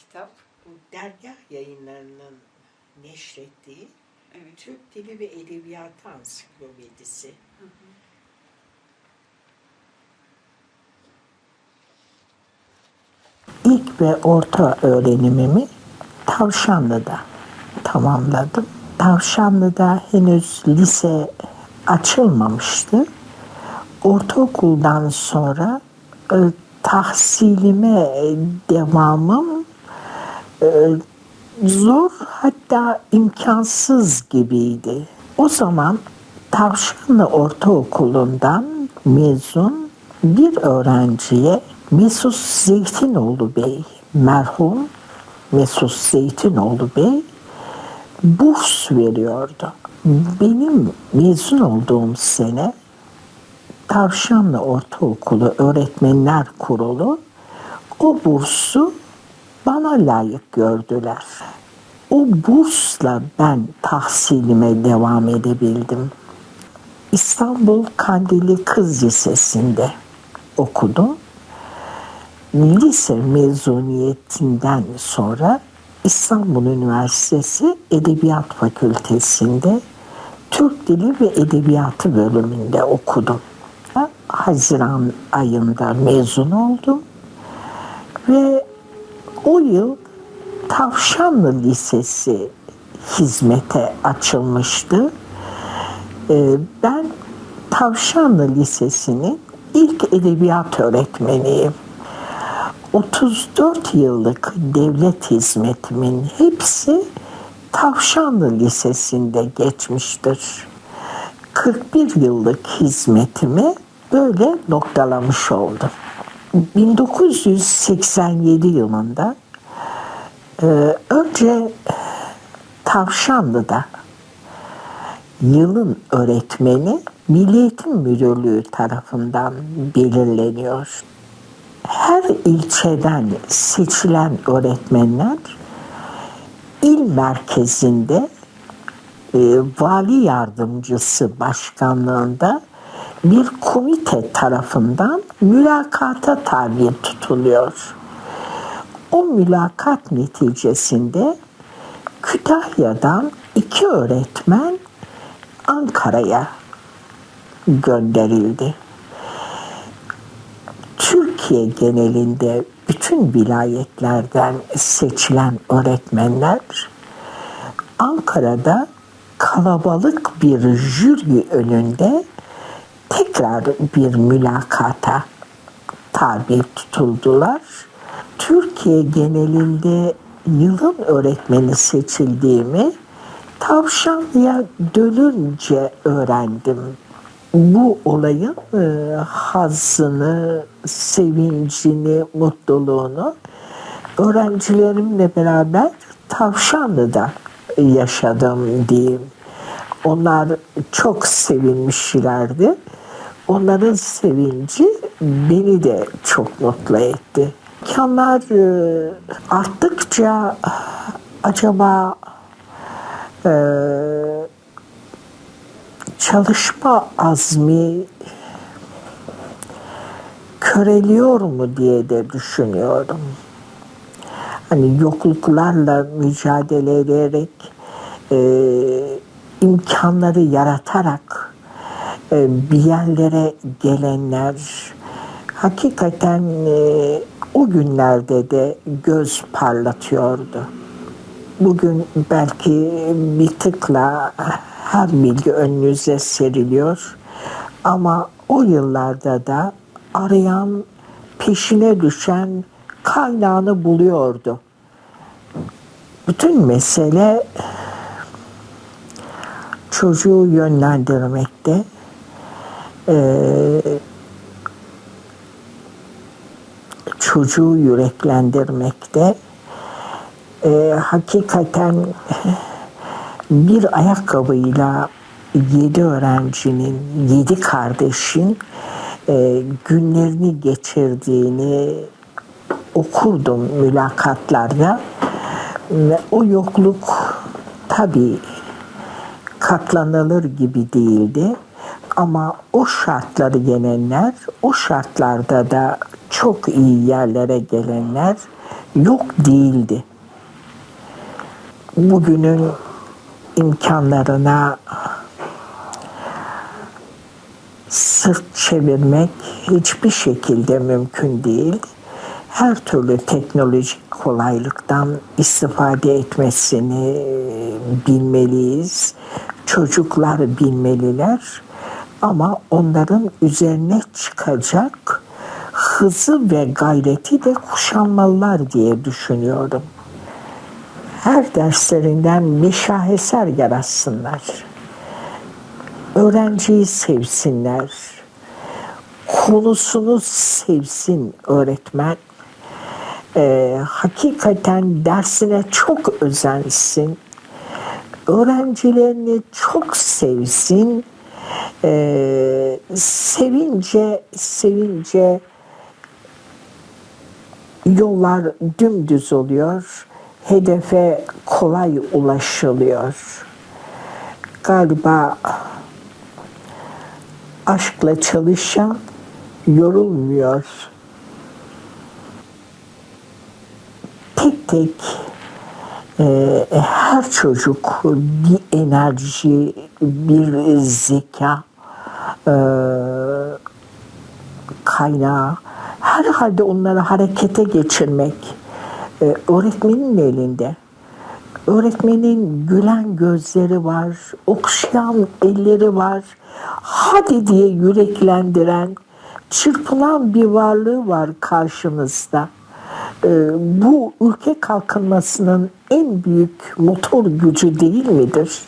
kitap bu dergah yayınlarının neşrettiği Evet. Türk Dili ve Edebiyatı Ansiklopedisi. İlk ve orta öğrenimimi Tavşanlı'da tamamladım. Tavşanlı'da henüz lise açılmamıştı. Ortaokuldan sonra e, tahsilime devamım zor hatta imkansız gibiydi. O zaman Tavşanlı Ortaokulu'ndan mezun bir öğrenciye Mesut Zeytinoğlu Bey, merhum Mesut Zeytinoğlu Bey burs veriyordu. Benim mezun olduğum sene Tavşanlı Ortaokulu Öğretmenler Kurulu o bursu bana layık gördüler. O bursla ben tahsilime devam edebildim. İstanbul Kandili Kız Lisesi'nde okudum. Lise mezuniyetinden sonra İstanbul Üniversitesi Edebiyat Fakültesi'nde Türk Dili ve Edebiyatı bölümünde okudum. Haziran ayında mezun oldum ve o yıl Tavşanlı Lisesi hizmete açılmıştı. Ee, Ben Tavşanlı Lisesi'nin ilk edebiyat öğretmeniyim. 34 yıllık devlet hizmetimin hepsi Tavşanlı Lisesi'nde geçmiştir. 41 yıllık hizmetimi böyle noktalamış oldum. 1987 yılında e, önce Tavşanlı'da yılın öğretmeni Milli Müdürlüğü tarafından belirleniyor. Her ilçeden seçilen öğretmenler il merkezinde e, vali yardımcısı başkanlığında bir komite tarafından mülakata tabi tutuluyor. O mülakat neticesinde Kütahya'dan iki öğretmen Ankara'ya gönderildi. Türkiye genelinde bütün vilayetlerden seçilen öğretmenler Ankara'da kalabalık bir jüri önünde tekrar bir mülakata tabi tutuldular. Türkiye genelinde yılın öğretmeni seçildiğimi Tavşanlı'ya dönünce öğrendim. Bu olayın e, hazzını, sevincini, mutluluğunu öğrencilerimle beraber Tavşanlı'da yaşadım diyeyim. Onlar çok sevinmişlerdi. Onların sevinci beni de çok mutlu etti. İmkanlar e, arttıkça acaba e, çalışma azmi köreliyor mu diye de düşünüyorum. Hani yokluklarla mücadele ederek e, imkanları yaratarak bir yerlere gelenler hakikaten e, o günlerde de göz parlatıyordu. Bugün belki bir tıkla her bilgi önünüze seriliyor ama o yıllarda da arayan peşine düşen kaynağını buluyordu. Bütün mesele çocuğu yönlendirmekte, çocuğu yüreklendirmekte, eee, hakikaten bir ayakkabıyla yedi öğrencinin, yedi kardeşin eee, günlerini geçirdiğini okurdum mülakatlarda ve o yokluk tabii katlanılır gibi değildi. Ama o şartları yenenler, o şartlarda da çok iyi yerlere gelenler yok değildi. Bugünün imkanlarına sırt çevirmek hiçbir şekilde mümkün değil. Her türlü teknolojik kolaylıktan istifade etmesini bilmeliyiz. Çocuklar bilmeliler ama onların üzerine çıkacak hızı ve gayreti de kuşanmalılar diye düşünüyorum. Her derslerinden bir şaheser yaratsınlar öğrenciyi sevsinler. Konusunu sevsin öğretmen. Ee, hakikaten dersine çok özensin. Öğrencilerini çok sevsin. Ee, sevince sevince yollar dümdüz oluyor. Hedefe kolay ulaşılıyor. Galiba aşkla çalışan yorulmuyor. Tek tek e, her çocuk bir enerji, bir zeka e, kaynağı. Herhalde onları harekete geçirmek e, öğretmenin elinde. Öğretmenin gülen gözleri var, okşayan elleri var. Hadi diye yüreklendiren, çırpılan bir varlığı var karşımızda. Ee, bu ülke kalkınmasının en büyük motor gücü değil midir?